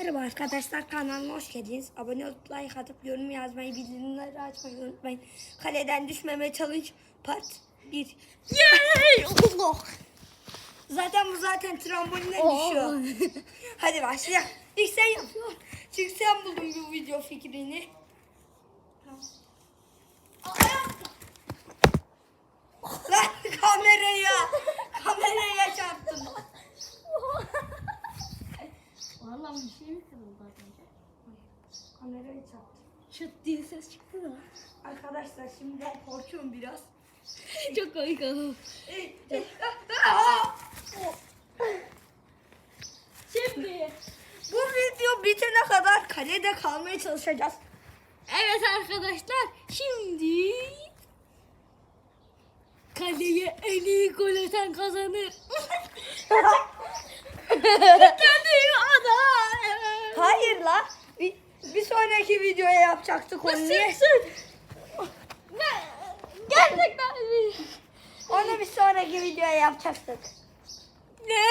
Merhaba arkadaşlar kanalıma hoş geldiniz. Abone olup like atıp yorum yazmayı, bildirimleri açmayı unutmayın. Kaleden düşmeme challenge part 1. Yay! Allah! Zaten bu zaten tramboline Oo. düşüyor. Hadi başlayalım. İlk sen yapıyorsun. Çünkü sen buldun bu video fikrini. Lan Vallahi bir şey mi kırıldı az önce? Kameraya çarptın. Şut diye ses çıktı da. Arkadaşlar şimdi ben korkuyorum biraz. Çok komik oldu. Şimdi Bu video bitene kadar kalede kalmaya çalışacağız. evet arkadaşlar şimdi kaleye en iyi gol atan kazanır. Bir, sonraki videoya yapacaktık onu. Niye? Gerçekten mi? Onu bir sonraki videoya yapacaktık. Ne?